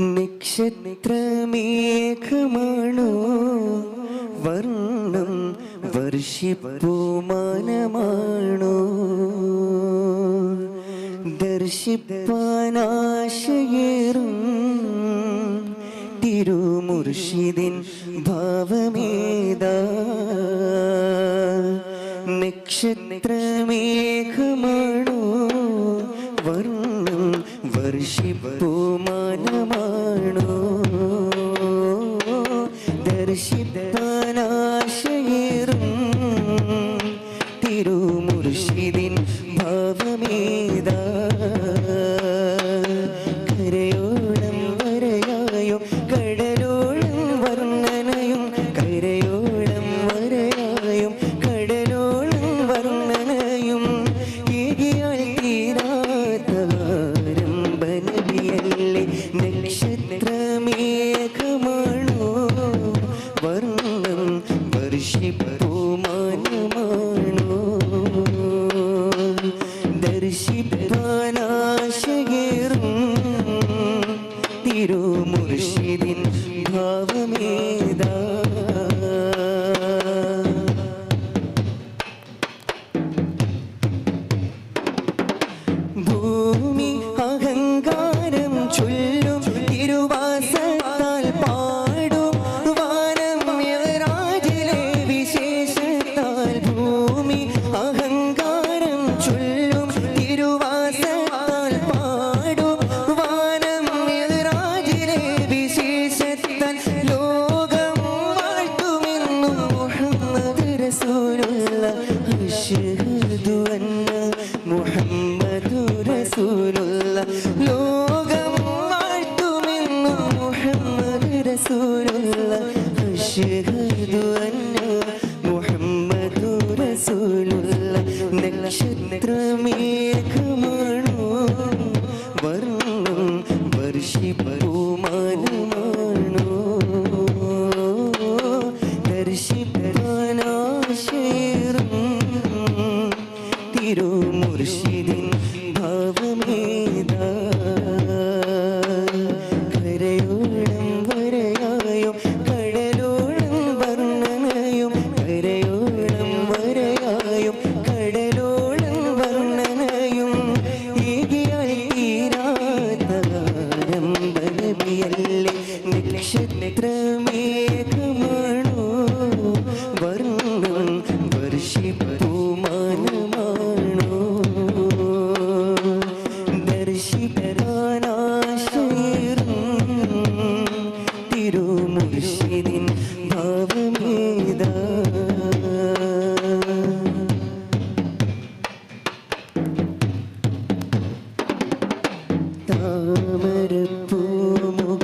നക്ഷത്രമേഘമാണോ? വർണം വർഷിപ്പുമാനമാണോ? ദർശിപ്പാനാശയേറും തിരുമുർഷിദിൻ ഭാവമേതാ? നക്ഷത്രമേഘമാണോ? വർണം വർഷിപ്പുമാനമാണോ തിരുമുർഷിദിൻ ഭാവമേതാ മുഹമ്മദ് റസൂലുള്ള ലോകം വാഴ്ത്തുമെന്നും റസൂലുള്ള അഷ്ഹദു അന്ന മുഹമ്മദു റസൂലുള്ള നക്ഷത്രമേഘമാണോ വർണം വർഷിപ്പുമാനമാണോ ദർശിപ്പാനാശേറും തിരുമുർഷിദിൻ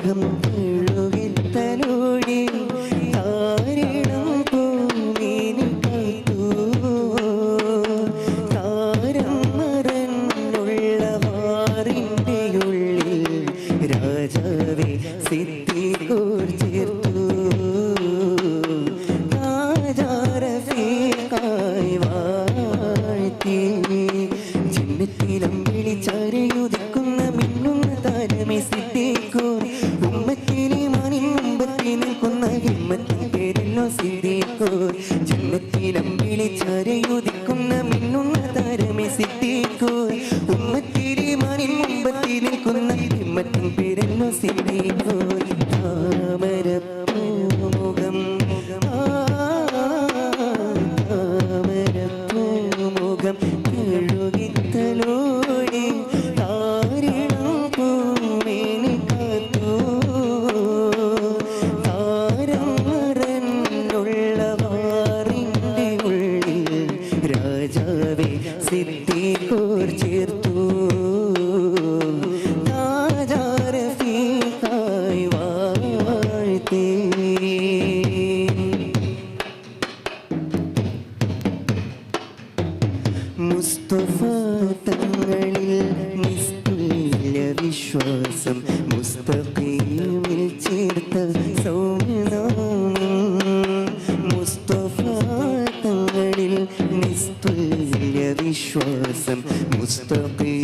താമരപ്പൂമുഖം ഹിമ്മത്തിൻ പേരിലോ സിദ്ധിക്കൂർ താമരപ്പൂമുഖം താമരപ്പൂമുഖം കഴുകിത്തലോടി താരണം പൂമേനി കാത്തു. താരം വാറിന്റെ ഉള്ളിൽ രാജാവെ സിദ്ധിക്കൂർ മുസ്തഫ തങ്ങളിൽ നിസ്തുല്യ വിശ്വാസം മുസ്തഖീമിൽ ചേർത്ത സൗമ്യനാമം മുസ്തഫ തങ്ങളിൽ നിസ്തുല്യ വിശ്വാസം മുസ്തഖീമിൽ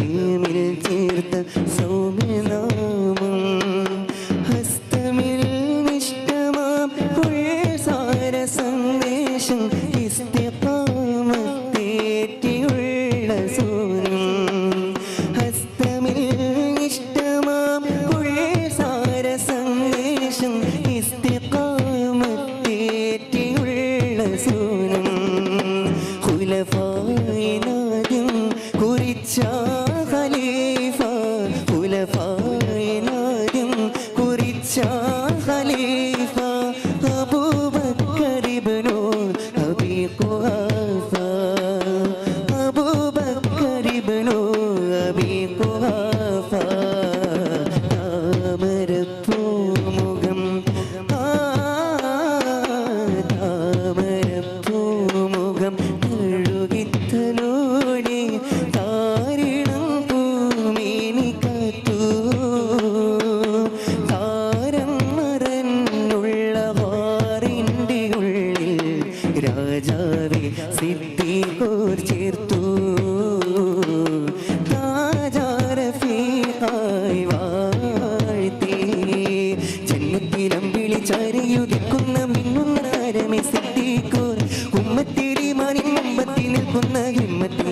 Christian മുമ്പത്തി